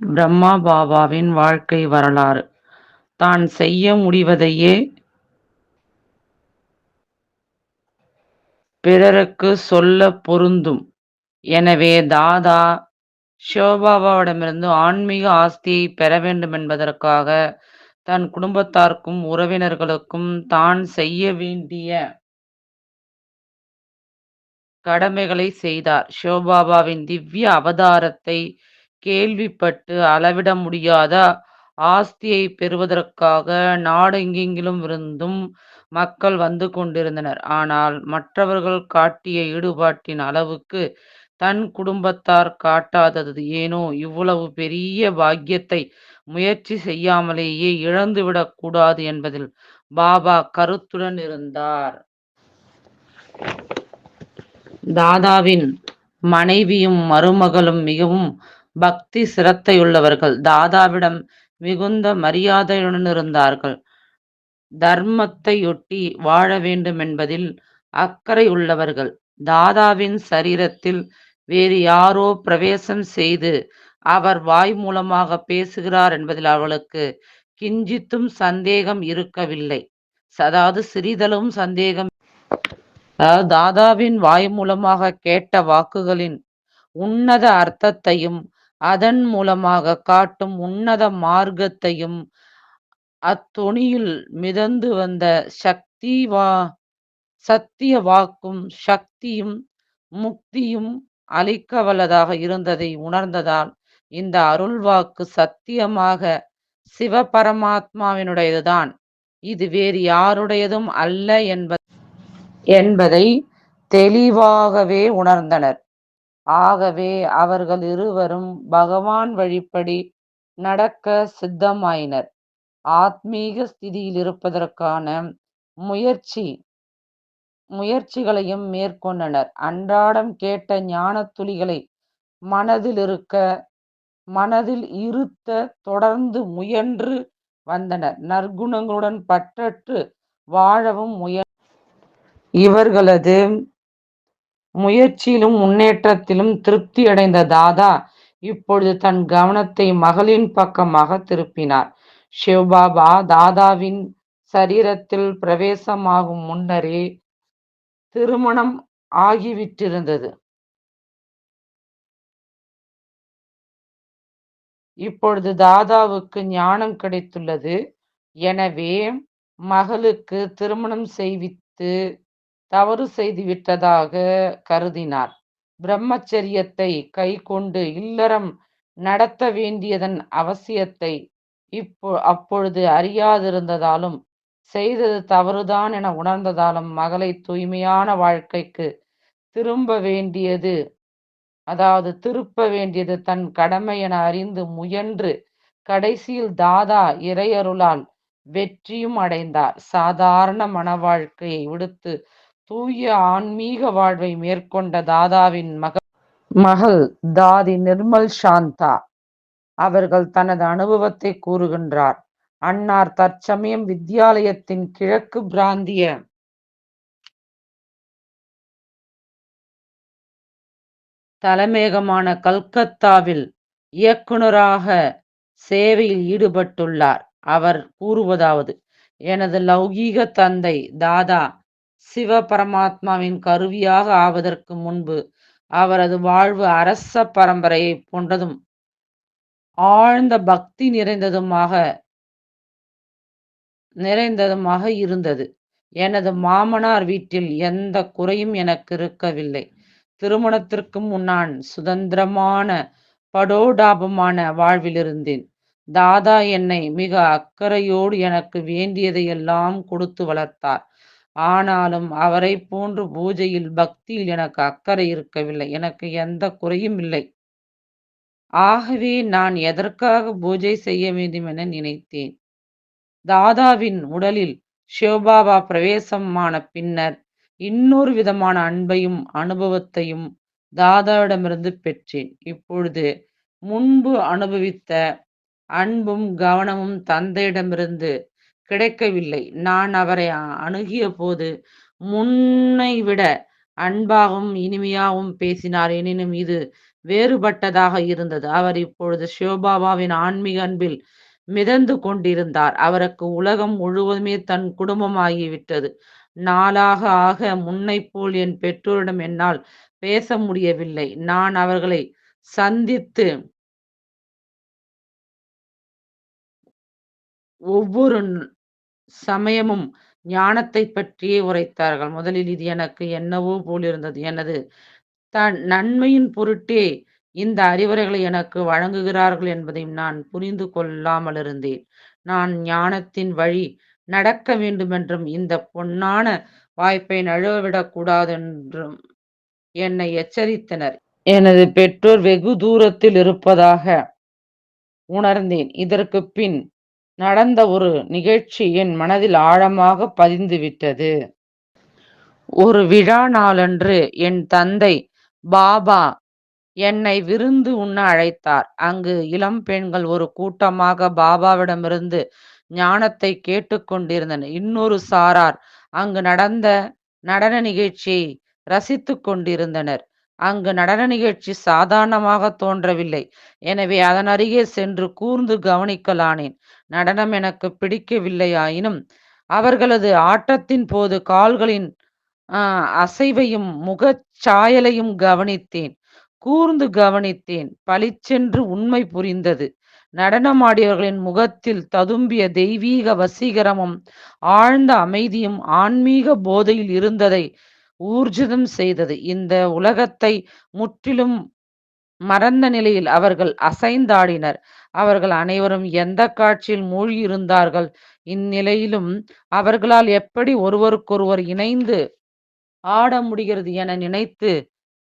பிரம்மா பாபாவின் வாழ்க்கை வரலாறு தான் செய்ய முடிவதையே பிறருக்கு சொல்ல பொருந்தும். எனவே தாதா சிவபாபாவிடமிருந்து ஆன்மீக ஆஸ்தியை பெற வேண்டும் என்பதற்காக தன் குடும்பத்தாருக்கும் உறவினர்களுக்கும் தான் செய்ய வேண்டிய கடமைகளை செய்தார். சிவபாபாவின் திவ்ய அவதாரத்தை கேள்விப்பட்டு அளவிட முடியாத ஆஸ்தியை பெறுவதற்காக நாடெங்கிலுமிருந்தும் மக்கள் வந்து கொண்டிருந்தனர். ஆனால் மற்றவர்கள் காட்டிய ஈடுபாட்டின் அளவுக்கு தன் குடும்பத்தார் காட்டாதது ஏனோ? இவ்வளவு பெரிய பாக்கியத்தை முயற்சி செய்யாமலேயே இழந்துவிடக் கூடாது என்பதில் பாபா கருத்துடன் இருந்தார். தாதாவின் மனைவியும் மருமகளும் மிகவும் பக்தி சிரத்தையுள்ளவர்கள். தாதாவிடம் மிகுந்த மரியாதையுடனிருந்தார்கள். தர்மத்தையொட்டி வாழ வேண்டுமென்பதில் அக்கறையுள்ளவர்கள். தாதாவின் சரீரத்தில் வேறு யாரோ பிரவேசம் செய்து அவர் வாய் மூலமாக பேசுகிறார் என்பதில் அவளுக்கு கிஞ்சித்தும் சந்தேகம் இருக்கவில்லை. அதாவது சிறிதளவும் சந்தேகம். தாதாவின் வாய் மூலமாக கேட்ட வாக்குகளின் உன்னத அர்த்தத்தையும் அதன் மூலமாக காட்டும் உன்னத மார்க்கத்தையும் அத்தொனியில் மிதந்து வந்த சக்தி வா சத்திய வாக்கும் சக்தியும் முக்தியும் அளிக்கவல்லதாக இருந்ததை உணர்ந்ததால் இந்த அருள்வாக்கு சத்தியமாக சிவபரமாத்மாவினுடையதுதான். இது வேறு யாருடையதும் அல்ல என்பதை தெளிவாகவே உணர்ந்தனர். ஆகவே அவர்கள் இருவரும் பகவான் வழிப்படி நடக்க சித்தமாயினர். ஆத்மீக ஸ்திதியில் இருப்பதற்கான முயற்சி முயற்சிகளையும் மேற்கொண்டனர். அன்றாடம் கேட்ட ஞான துளிகளை மனதில் இருத்த தொடர்ந்து முயன்று வந்தனர். நற்குணங்களுடன் பற்றற்று வாழவும் முய இவர்களது முயற்சியிலும் முன்னேற்றத்திலும் திருப்தி அடைந்த தாதா இப்பொழுது தன் கவனத்தை மகளின் பக்கமாக திருப்பினார். சிவபாபா தாதாவின் சரீரத்தில் பிரவேசமாகும் முன்னரே திருமணம் ஆகிவிட்டிருந்தது. இப்பொழுது தாதாவுக்கு ஞானம் கிடைத்துள்ளது. எனவே மகளுக்கு திருமணம் செய்வித்து தவறு செய்துவிட்டதாக கருதினார். பிரம்மச்சரியத்தைக் கைக்கொண்டு இல்லறம் நடத்த வேண்டியதன் அவசியத்தை இப்போ அப்பொழுது அறியாதிருந்ததாலும் செய்தது தவறுதான் என உணர்ந்ததாலும் மகளை தூய்மையான வாழ்க்கைக்கு திரும்ப வேண்டியது அதாவது திருப்ப வேண்டியது தன் கடமை என அறிந்து முயன்று கடைசியில் தாதா இறையருளால் வெற்றியும் அடைந்தார். சாதாரண மணவாழ்க்கையை விடுத்து தூய ஆன்மீக வாழ்வை மேற்கொண்ட தாதாவின் மக மகள் தாதி நிர்மல் சாந்தா அவர்கள் தனது அனுபவத்தை கூறுகின்றார். அன்னார் தற்சமயம் வித்தியாலயத்தின் கிழக்கு பிராந்திய தலைமையகமான கல்கத்தாவில் இயக்குனராக சேவையில் ஈடுபட்டுள்ளார். அவர் கூறுவதாவது எனது லௌகீக தந்தை தாதா சிவ பரமாத்மாவின் கருவியாக ஆவதற்கு முன்பு அவரது வாழ்வு அரச பரம்பரையைப் போன்றதும் ஆழ்ந்த பக்தி நிறைந்ததுமாக நிறைந்ததுமாக இருந்தது. எனது மாமனார் வீட்டில் எந்த குறையும் எனக்கு இருக்கவில்லை. திருமணத்திற்கு முன்னான் சுதந்திரமான படோடாபமான வாழ்விலிருந்தேன். தாதா என்னை மிக அக்கறையோடு எனக்கு வேண்டியதையெல்லாம் கொடுத்து வளர்த்தார். ஆனாலும் அவரைப் போன்று பூஜையில் பக்தியில் எனக்கு அக்கறை இருக்கவில்லை. எனக்கு எந்த குறையும் இல்லை. ஆகவே நான் எதற்காக பூஜை செய்ய வேண்டும் என நினைத்தேன். தாதாவின் உடலில் சிவபாபா பிரவேசமான பின்னர் இன்னொரு விதமான அன்பையும் அனுபவத்தையும் தாதாவிடமிருந்து பெற்றேன். இப்பொழுது முன்பு அனுபவித்த அன்பும் கவனமும் தந்தையிடமிருந்து கிடைக்கவில்லை. நான் அவரை அணுகியபோது முன்னைவிட அன்பாகவும் இனிமையாகவும் பேசினார். எனினும் இது வேறுபட்டதாக இருந்தது. அவர் இப்பொழுது சிவபாபாவின் ஆன்மீக அன்பில் மிதந்து கொண்டிருந்தார். அவருக்கு உலகம் முழுவதுமே தன் குடும்பமாகிவிட்டது. நாளாக ஆக முன்னைப் போல் என் பெற்றோரிடம் என்னால் பேச முடியவில்லை. நான் அவர்களை சந்தித்து ஒவ்வொரு சமயமும் ஞானத்தை பற்றியே உரைத்தார்கள். முதலில் இது எனக்கு என்னவோ போலிருந்தது. எனது தன் நன்மையின் பொருட்டே இந்த அறிவுரைகளை எனக்கு வழங்குகிறார்கள் என்பதையும் நான் புரிந்து கொள்ளாமல் இருந்தேன் நான் ஞானத்தின் வழி நடக்க வேண்டுமென்றும், இந்த பொன்னான வாய்ப்பை நழுவவிடக்கூடாது என்றும் என்னை எச்சரித்தனர். எனது பெற்றோர் வெகு தூரத்தில் இருப்பதாக உணர்ந்தேன். இதற்குப் பின் நடந்த ஒரு நிகழ்ச்சி என் மனதில் ஆழமாக பதிந்துவிட்டது. ஒரு விழா நாளன்று என் தந்தை பாபா என்னை விருந்து உண்ண அழைத்தார். அங்கு இளம் பெண்கள் ஒரு கூட்டமாக பாபாவிடமிருந்து ஞானத்தை கேட்டுக் கொண்டிருந்தனர். இன்னொரு சாரார் அங்கு நடந்த நடன நிகழ்ச்சியை ரசித்துக் கொண்டிருந்தனர். அங்கு நடன நிகழ்ச்சி சாதாரணமாக தோன்றவில்லை. எனவே அதன் அருகே சென்று கூர்ந்து கவனிக்கலானேன். நடனம் எனக்கு பிடிக்கவில்லையாயினும், அவர்களது ஆட்டத்தின் போது கால்களின் அசைவையும் முகச் சாயலையும் கவனித்தேன். கூர்ந்து கவனித்தேன். பளிச்சென்று உண்மை புரிந்தது. நடனமாடியவர்களின் முகத்தில் ததும்பிய தெய்வீக வசீகரமும், ஆழ்ந்த அமைதியும் ஆன்மீக போதையில் இருந்ததை ஊர்ஜிதம் செய்தது. இந்த உலகத்தை முற்றிலும் மறந்த நிலையில் அவர்கள் அசைந்தாடினர். அவர்கள் அனைவரும் எந்த காட்சியில் மூழ்கியிருந்தார்கள்? இந்நிலையிலும் அவர்களால் எப்படி ஒருவருக்கொருவர் இணைந்து ஆட முடிகிறது என நினைத்து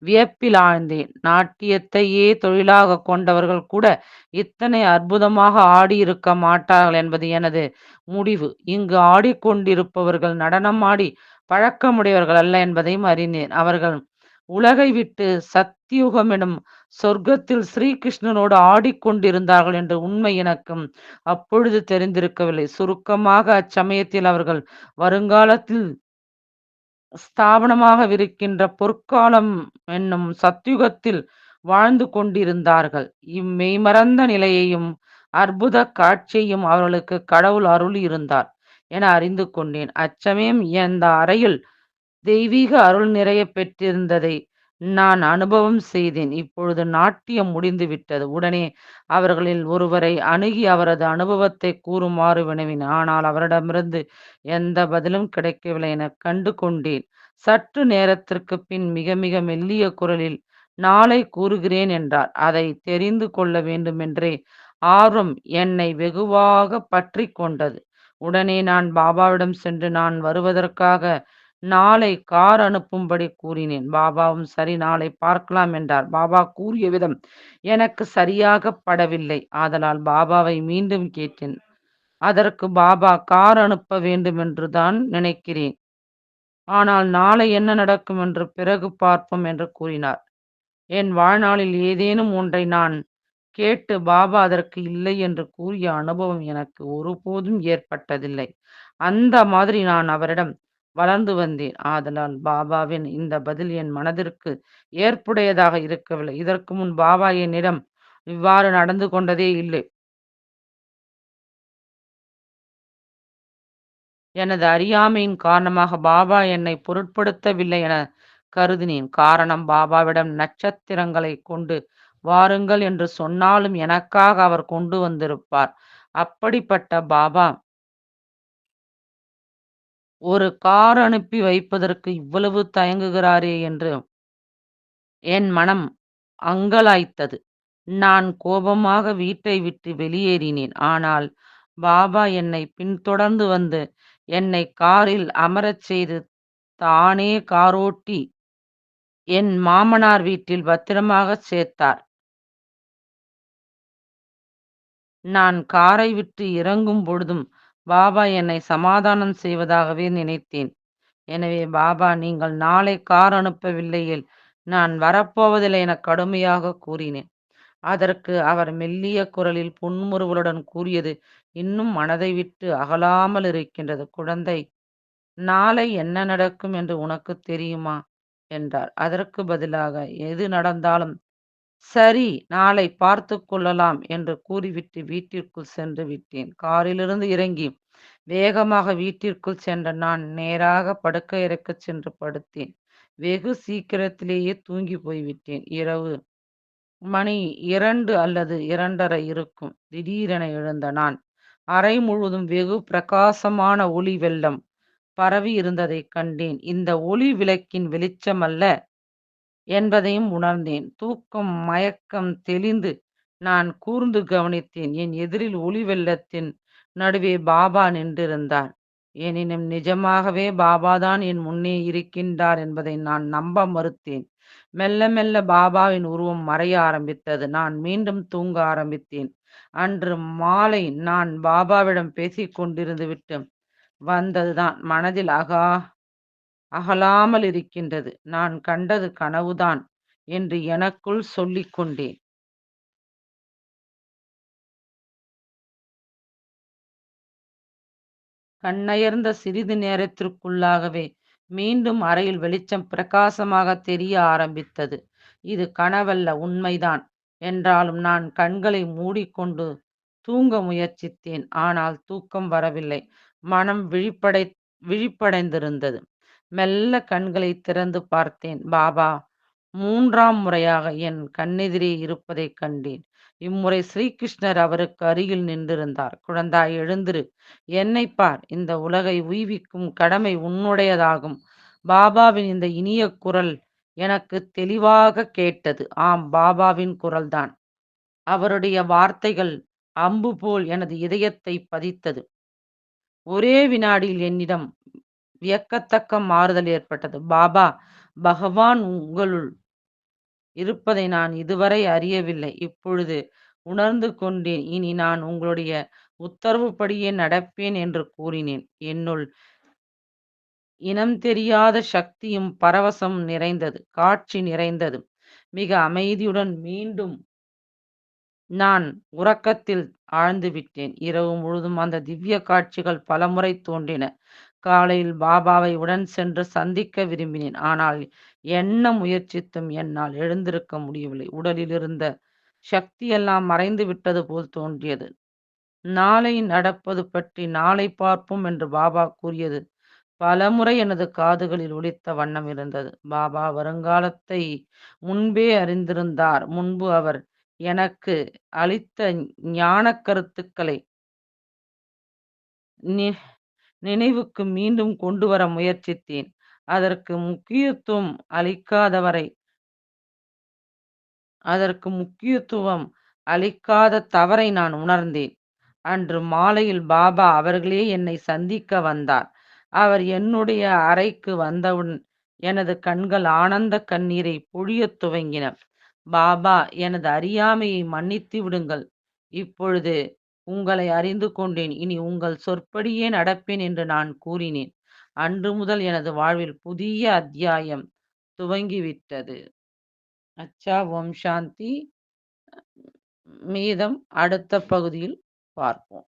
வியப்பில் ஆழ்ந்தேன். நாட்டியத்தையே தொழிலாகக் கொண்டவர்கள் கூட இத்தனை அற்புதமாக ஆடியிருக்க மாட்டார்கள் என்பது எனது முடிவு. இங்கு ஆடிக்கொண்டிருப்பவர்கள் நடனமாடி பழக்கமுடையவர்கள் அல்ல என்பதையும் அறிந்தேன். அவர்கள் உலகை விட்டு சத்தியுகம் எனும் சொர்க்கத்தில் ஸ்ரீகிருஷ்ணனோடு ஆடிக்கொண்டிருந்தார்கள் என்ற உண்மை எனக்கும் அப்பொழுது தெரிந்திருக்கவில்லை. சுருக்கமாக, அச்சமயத்தில் அவர்கள் வருங்காலத்தில் ஸ்தாபனமாகவிருக்கின்ற பொற்காலம் என்னும் சத்தியுகத்தில் வாழ்ந்து கொண்டிருந்தார்கள். இம்மெய்மறந்த நிலையையும், அற்புதக் காட்சியையும் அவர்களுக்கு கடவுள் அருள் இருந்தார் என அறிந்து கொண்டேன். அச்சமயம் எந்த அறையில் தெய்வீக அருள் நிறையப் பெற்றிருந்ததை நான் அனுபவம் செய்தேன். இப்பொழுது நாட்டியம் முடிந்துவிட்டது. உடனே அவர்களில் ஒருவரை அணுகி அவரது அனுபவத்தை கூறுமாறு வினவின் ஆனால் அவரிடமிருந்து எந்த பதிலும் கிடைக்கவில்லை என கண்டு கொண்டேன். சற்று நேரத்திற்குப் பின் மிக மிக மெல்லிய குரலில் நாளை கூறுகிறேன் என்றார். அதை தெரிந்து கொள்ள வேண்டுமென்றே ஆர்வம் என்னை வெகுவாக பற்றி கொண்டது. உடனே நான் பாபாவிடம் சென்று நான் வருவதற்காக நாளை கார் அனுப்பும்படி கூறினேன். பாபாவும் சரி நாளை பார்க்கலாம் என்றார். பாபா கூறிய விதம் எனக்கு சரியாக படவில்லை. ஆதலால் பாபாவை மீண்டும் கேட்டேன். அதற்கு பாபா கார் அனுப்ப வேண்டுமென்றுதான் நினைக்கிறேன். ஆனால் நாளை என்ன நடக்கும் என்று பிறகு பார்ப்போம் என்று கூறினார். என் வாழ்நாளில் ஏதேனும் ஒன்றை நான் கேட்டு பாபா அதற்கு இல்லை என்று கூறிய அனுபவம் எனக்கு ஒருபோதும் ஏற்பட்டதில்லை. அந்த மாதிரி நான் அவரிடம் வளர்ந்து வந்தேன். ஆதலால் பாபாவின் இந்த பதில் என் மனதிற்கு ஏற்புடையதாக இருக்கவில்லை. இதற்கு முன் பாபா என்னிடம் இவ்வாறு நடந்து கொண்டதே இல்லை. எனது அறியாமையின் காரணமாக பாபா என்னை பொருட்படுத்தவில்லை என கருதினேன். காரணம் பாபாவிடம் நட்சத்திரங்களைக் கொண்டு வாருங்கள் என்று சொன்னாலும் எனக்காக அவர் கொண்டு வந்திருப்பார். அப்படிப்பட்ட பாபா ஒரு கார் அனுப்பி வைப்பதற்கு இவ்வளவு தயங்குகிறாரே என்று என் மனம் அங்கலாய்த்தது. நான் கோபமாக வீட்டை விட்டு வெளியேறினேன். ஆனால் பாபா என்னை பின்தொடர்ந்து வந்து என்னை காரில் அமரச் செய்து தானே காரோட்டி என் மாமனார் வீட்டில் பத்திரமாக சேர்த்தார். நான் காரை விட்டு இறங்கும் பொழுதும் பாபா என்னை சமாதானம் செய்வதாகவே நினைத்தேன். எனவே பாபா நீங்கள் நாளை கார் அனுப்பவில்லையில் நான் வரப்போவதில்லை எனக் கடுமையாகக் கூறினேன். அதற்கு அவர் மெல்லிய குரலில் புன்முறுவலுடன் கூறியது இன்னும் மனதை விட்டு அகலாமல் இருக்கின்றது குழந்தை, நாளை என்ன நடக்கும் என்று உனக்கு தெரியுமா? என்றார். அதற்கு பதிலாக எது நடந்தாலும் சரி, நாளை பார்த்துக் கொள்ளலாம் என்று கூறிவிட்டு வீட்டிற்குள் சென்று விட்டேன். காரிலிருந்து இறங்கி வேகமாக வீட்டிற்குள் சென்ற நான் நேராக படுக்கையறைக்குச் சென்று படுத்தேன். வெகு சீக்கிரத்திலேயே தூங்கிப் போய்விட்டேன். இரவு மணி இரண்டு அல்லது இரண்டரை இருக்கும். திடீரென எழுந்த நான், அறை முழுவதும் வெகு பிரகாசமான ஒளி வெள்ளம் பரவியிருந்ததைக் கண்டேன். இந்த ஒளி விளக்கின் வெளிச்சமல்ல என்பதையும் உணர்ந்தேன். தூக்கம் மயக்கம் தெளிந்து நான் கூர்ந்து கவனித்தேன். என் எதிரில் ஒளி வெள்ளத்தின் நடுவே பாபா நின்றிருந்தார். எனினும் நிஜமாகவே பாபாதான் என் முன்னே இருக்கின்றார் என்பதை நான் நம்ப மறுத்தேன். மெல்ல மெல்ல பாபாவின் உருவம் மறைய ஆரம்பித்தது. நான் மீண்டும் தூங்க ஆரம்பித்தேன். அன்று மாலை நான் பாபாவிடம் பேசிக் கொண்டிருந்துவிட்டு வந்ததுதான் மனதில் அகா அகலாமல் இருக்கின்றது. நான் கண்டது கனவுதான் என்று எனக்குள் சொல்லிக் கொண்டேன். கண்ணயர்ந்த சிறிது நேரத்திற்குள்ளாகவே மீண்டும் அறையில் வெளிச்சம் பிரகாசமாக தெரிய ஆரம்பித்தது. இது கனவல்ல உண்மைதான். என்றாலும் நான் கண்களை மூடிக்கொண்டு தூங்க முயற்சித்தேன். ஆனால் தூக்கம் வரவில்லை. மனம் விழிப்படை விழிப்படைந்திருந்தது. மெல்ல கண்களைத் திறந்து பார்த்தேன். பாபா மூன்றாம் முறையாக என் கண்ணெதிரே இருப்பதைக் கண்டேன். இம்முறை ஸ்ரீகிருஷ்ணர் அவருக்கு அருகில் நின்றிருந்தார். குழந்தாய் எழுந்திரு. என்னை பார். இந்த உலகை உய்விக்கும் கடமை உன்னுடையதாகும். பாபாவின் இந்த இனிய குரல் எனக்குத் தெளிவாகக் கேட்டது. ஆம் பாபாவின் குரல்தான். அவருடைய வார்த்தைகள் அம்பு போல் எனது இதயத்தை பதித்தது. ஒரே வினாடியில் என்னிடம் வியக்கத்தக்க மாறுதல் ஏற்பட்டது. பாபா, பகவான் உங்களுள் இருப்பதை நான் இதுவரை அறியவில்லை. இப்பொழுது உணர்ந்து கொண்டேன். இனி நான் உங்களுடைய உத்தரவுப்படியே நடப்பேன் என்று கூறினேன். என்னுள் இனம் தெரியாத சக்தியும் பரவசம் நிறைந்தது. காட்சி நிறைந்தது. மிக அமைதியுடன் மீண்டும் நான் உறக்கத்தில் ஆழ்ந்து விட்டேன் இரவு முழுதும் அந்த திவ்ய காட்சிகள் பலமுறை தோன்றின. காலையில் பாபாவை உடன் சென்று சந்திக்க விரும்பினேன். ஆனால் என்ன முயற்சித்தும் என்னால் எழுந்திருக்க முடியவில்லை. உடலில் இருந்த சக்தியெல்லாம் மறைந்து விட்டது போல் தோன்றியது. நாளை நடப்பது பற்றி நாளை பார்ப்போம் என்று பாபா கூறியது பலமுறை எனது காதுகளில் ஒலித்த வண்ணம் இருந்தது. பாபா வருங்காலத்தை முன்பே அறிந்திருந்தார். முன்பு அவர் எனக்கு அளித்த ஞான கருத்துக்களை நினைவுக்கு மீண்டும் கொண்டு வர முயற்சித்தேன். அதற்கு முக்கியத்துவம் அளிக்காதவரை அதற்கு முக்கியத்துவம் அளிக்காத தவறை நான் உணர்ந்தேன். அன்று மாலையில் பாபா அவர்களே என்னை சந்திக்க வந்தார். அவர் என்னுடைய அறைக்கு வந்தவுடன் எனது கண்கள் ஆனந்தக் கண்ணீரை பொழியத் துவங்கின. பாபா, எனது அறியாமையை மன்னித்து விடுங்கள். இப்பொழுது உங்களை அறிந்து கொண்டேன். இனி உங்கள் சொற்படியே நடப்பேன் என்று நான் கூறினேன். அன்று முதல் எனது வாழ்வில் புதிய அத்தியாயம் துவங்கிவிட்டது. அச்சா ஓம் சாந்தி. மீதம் அடுத்த பகுதியில் பார்ப்போம்.